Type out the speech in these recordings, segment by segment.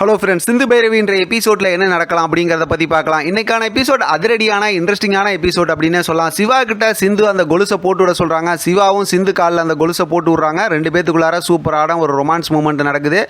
Hello friends சிந்து பைரவின்ற எபிசோடில் என்ன நடக்கலாம் அப்படிங்கிறத பற்றி பார்க்கலாம். இன்னைக்கான எபிசோட் அதிரடியான இன்ட்ரெஸ்டிங்கான எபிசோட் அப்படின்னு சொல்லலாம். சிவா கிட்ட சிந்து அந்த கொலுசை போட்டு விட சொல்கிறாங்க சிவாவும் சிந்து காலில் அந்த கொலுசை போட்டு விட்றாங்க. ரெண்டு பேத்துக்குள்ளார சூப்பரான ஒரு ரொமான்ஸ் மூமெண்ட் நடக்குது.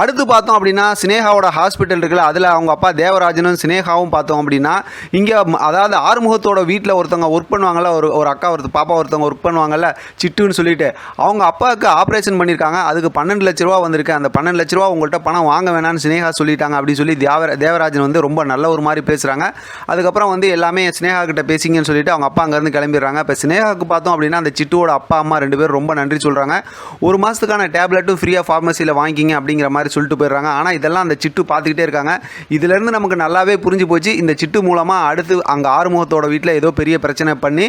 அடுத்து பார்த்தோம் அப்படின்னா சினேகாவோட ஹாஸ்பிட்டல் இருக்குல்ல அதில் அவங்க அப்பா தேவராஜனும் சினேகாவும் பார்த்தோம் அப்படின்னா இங்கே அதாவது ஆறுமுகத்தோட வீட்டில் ஒருத்தவங்க ஒர்க் பண்ணுவாங்கல்ல ஒரு ஒரு அக்கா ஒருத்த பாப்பா ஒருத்தவங்க ஒர்க் பண்ணுவாங்கல்ல சிட்டுன்னு சொல்லிட்டு அவங்க அப்பாவுக்கு ஆப்ரேஷன் பண்ணியிருக்காங்க அதுக்கு பன்னெண்டு லட்ச ரூபா வந்திருக்கு. அந்த பன்னெண்டு லட்ச ரூபா உங்கள்கிட்ட பணம் வாங்க வேணாம்னு சினேகா சொல்லிட்டாங்க அப்படின்னு சொல்லி தேவர தேவராஜன் வந்து ரொம்ப நல்ல ஒரு மாதிரி பேசுகிறாங்க அதுக்கப்புறம் வந்து எல்லாமே சினேகா கிட்ட பேசிங்கன்னு சொல்லிட்டு அவங்க அப்பா அங்கேருந்து கிளம்பிடுறாங்க. இப்போ சினேகாவுக்கு பார்த்தோம் அப்படின்னா அந்த சிட்டுவோட அப்பா அம்மா ரெண்டு பேரும் ரொம்ப நன்றி சொல்கிறாங்க ஒரு மாதத்துக்கான டேப்லெட்டும் ஃப்ரீயாக ஃபார்மசியில் வாங்கிக்கிங்க அப்படிங்கிற மாதிரி சொல்லிட்டு போயிடுறாங்க. ஆனால் இதெல்லாம் அந்த சிட்டு பார்த்துக்கிட்டே இருக்காங்க. இதுலேருந்து நமக்கு நல்லாவே புரிஞ்சு போச்சு. இந்த சிட்டு மூலமாக அடுத்து அங்கே ஆறுமுகத்தோட வீட்டில் ஏதோ பெரிய பிரச்சனை பண்ணி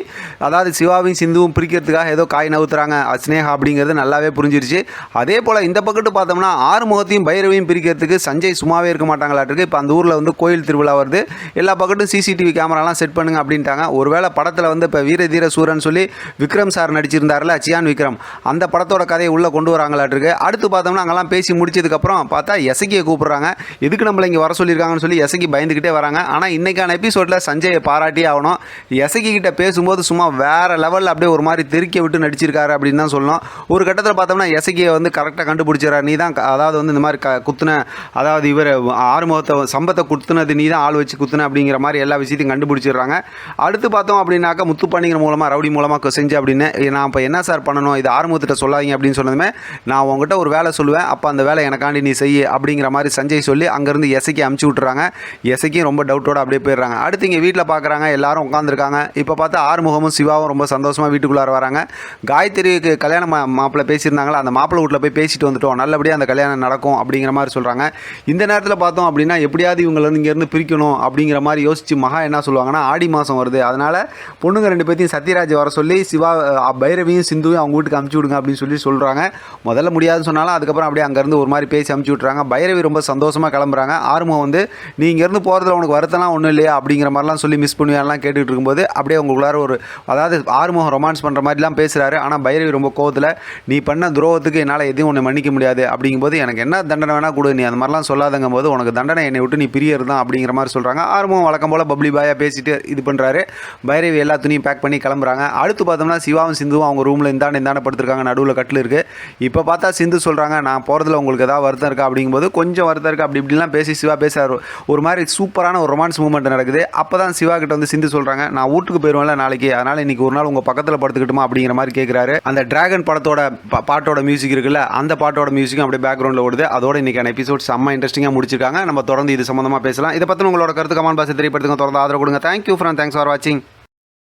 அதாவது சிவாவையும் சிந்துவும் பிரிக்கிறதுக்காக ஏதோ காய் நவுத்துறாங்க ஸ்னேகா அப்படிங்கிறது நல்லாவே புரிஞ்சிருச்சு. அதே போல் இந்த பக்கத்து பார்த்தோம்னா ஆறுமுகத்தையும் பைரவையும் பிரிக்கிறதுக்கு சஞ்சய் சும்மாவே இருக்க மாட்டாங்களாட்டுருக்கு இப்போ அந்த ஊரில் வந்து கோயில் திருவிழா வருது. எல்லா பக்கட்டும் சிசிடிவி கேமராலாம் செட் பண்ணுங்க அப்படின்ட்டாங்க. ஒருவேளை படத்தில் வந்து இப்போ வீர தீர சூரன் சொல்லி விக்ரம் சார் நடிச்சிருந்தார்ல சியான் விக்ரம். அந்த படத்தோட கதையை உள்ளே கொண்டு வராங்களாட்டிருக்கு அடுத்து பார்த்தோம்னா அங்கெல்லாம் பேசி முடிச்சதுக்கப்புறம் பார்த்தா எசகியை கூப்பிட்றாங்க. எதுக்கு நம்மளை இங்கே வர சொல்லியிருக்காங்கன்னு சொல்லி எசகி பயந்துக்கிட்டே வராங்க. ஆனால் இன்னைக்கான எபிசோடில் சஞ்சயை பாராட்டி ஆகணும். எசகி கிட்ட பேசும்போது சும்மா வேற லெவலில் அப்படியே ஒரு மாதிரி தெருக்கி விட்டு நடிச்சிருக்காரு அப்படின்னு தான் சொல்லணும். ஒரு கட்டத்தில் பார்த்தோம்னா எசகியை வந்து கரெக்டாக கண்டுபிடிச்சிடறாரு. நீ தான் அதாவது வந்து இந்த மாதிரி க குத்துன அதாவது இவர் ஆறுமுகத்தை சம்பத்தை குத்துனது நீ தான் ஆள் வச்சு குத்துன அப்படிங்கிற மாதிரி எல்லா விஷயத்தையும் கண்டுபிடிச்சிடுறாங்க. அடுத்து பார்த்தோம் அப்படின்னாக்கா முத்துப்பாண்டிங்கிற மூலமாக ரவுடி மூலமாக செஞ்சு அப்படின்னு நான் இப்போ என்ன சார் பண்ணணும்? இது ஆறுமுகத்திட்ட சொல்லாதீங்க அப்படின்னு சொன்னதுமே நான் உங்ககிட்ட ஒரு வேலை சொல்லுவேன். அப்போ அந்த வேலை எனக்காண்டி நீ செய் அப்படிங்கிற மாதிரி சஞ்சய் சொல்லி அங்கேருந்து எசைக்கு அமுச்சு விட்டுறாங்க. எசைக்கும் ரொம்ப டவுட்டோட அப்படியே போயிடுறாங்க. அடுத்து இங்கே வீட்டில் பார்க்குறாங்க எல்லாரும் உட்காந்துருக்காங்க இப்போ பார்த்தா ஆறுமுகமும் சிவாவும் ரொம்ப சந்தோஷமாக வீட்டுக்குள்ளார வராங்க. காயத்ரிக்கு கல்யாணம் மாப்பிள்ளை பேசியிருந்தாங்களா? அந்த மாப்பிள்ளை வீட்டில் போய் பேசிட்டு வந்துட்டோம். நல்லபடியாக அந்த கல்யாணம் நடக்கும் அப்படிங்கிற மாதிரி சொல்கிறாங்க இந்த நேரத்தில் பார்த்தோம் அப்படின்னா எப்படியாவது இவங்களை வந்து இங்கேருந்து பிரிக்கணும் அப்படிங்கிற மாதிரி யோசிச்சு மகா என்ன சொல்லுவாங்கன்னா ஆடி மாதம் வருது. அதனால் பொண்ணுங்க ரெண்டு பேர்த்தையும் சத்யராஜ் வர சொல்லி சிவா பைரவியும் சிந்துவையும் அவங்க வீட்டுக்கு அமுச்சு விடுங்க அப்படின்னு சொல்லி சொல்கிறாங்க முதல்ல முடியாதுன்னு சொன்னாலும் அதுக்கப்புறம் அப்படியே அங்கேருந்து ஒரு மாதிரி பேசி அமுச்சு விட்றாங்க பைரவி ரொம்ப சந்தோஷமாக கிளம்புறாங்க. ஆறுமுகம் வந்து நீ இங்கேருந்து போகிறதுல உனக்கு வருத்தம்லாம் ஒன்றும் இல்லையா? அப்படிங்கிற மாதிரிலாம் சொல்லி மிஸ் பண்ணுவேன்லாம் கேட்டுகிட்டு இருக்கும்போது அப்படியே உங்களுக்குள்ளார ஒரு அதாவது ஆறுமுகம் ரொமான்ஸ் பண்ணுற மாதிரிலாம் பேசுகிறாரு ஆனால் பைரவி ரொம்ப கோவத்தில் நீ பண்ண துரோகத்துக்கு என்னால் எதையும் ஒன்று மன்னிக்க முடியாது. அப்படிங்கும்போது எனக்கு என்ன தண்டனை வேணால் கொடு. நீ அந்த மாதிரிலாம் சொல்லாதங்கும் போது உனக்கு தண்டனை என்னை விட்டு நீ பிரியர் தான் அப்படிங்கிற மாதிரி சொல்கிறாங்க ஆர்வம் வழக்கம் போல் பப்ளி பாயாக பேசிட்டு இது பண்ணுறாரு பைரவி எல்லா துணியும் பேக் பண்ணி கிளம்புறாங்க. அடுத்து பார்த்தோம்னா சிவாவும் சிந்துவும் அவங்க ரூமில் இந்தாண்ட இந்தாண்ட படுத்துருக்காங்க. நடுவில் கட்டில் இருக்குது இப்போ பார்த்தா சிந்து சொல்கிறாங்க நான் போகிறதுல உங்களுக்கு ஏதாவது வருத்தம் இருக்கா? அப்படிங்கும்போது கொஞ்சம் வருத்தம் இருக்கா. அப்படி இப்படிலாம் பேசி சிவா பேசுகிறார் ஒரு மாதிரி சூப்பரான ஒரு ரொமான்ஸ் மூமெண்ட் நடக்குது. அப்போ தான் சிவா கிட்ட வந்து சிந்து சொல்கிறாங்க நான் வீட்டுக்கு போயிடுவேன்ல நாளைக்கு. அதனால் இன்னைக்கு ஒரு நாள் உங்கள் பக்கத்தில் படுத்துக்கிட்டுமா? அப்படிங்கிற மாதிரி கேட்குறாரு அந்த டிராகன் படத்தோட பாட்டோட மியூசிக் இருக்குல்ல அந்த பாட்டோட மியூசிக்கும் அப்படியே பேக்ரவுண்டில் ஓடுது. அதோட இன்றைக்கான எபிசோட் செம்ம இன்ட்ரெஸ்டிங்காக முடிச்சிருக்காங்க. நம்ம தொடர்ந்து இது சம்மந்தமாக பேசலாம். இதை பற்றி உங்களோட கருத்து கமெண்ட் பாக்ஸ் தெரியப்படுத்துங்க. தொடர்ந்து ஆதரவு கொடுங்க. தேங்க்யூ ஃப்ரெண்ட் தேங்க்ஸ் ஃபார் வாட்சிங்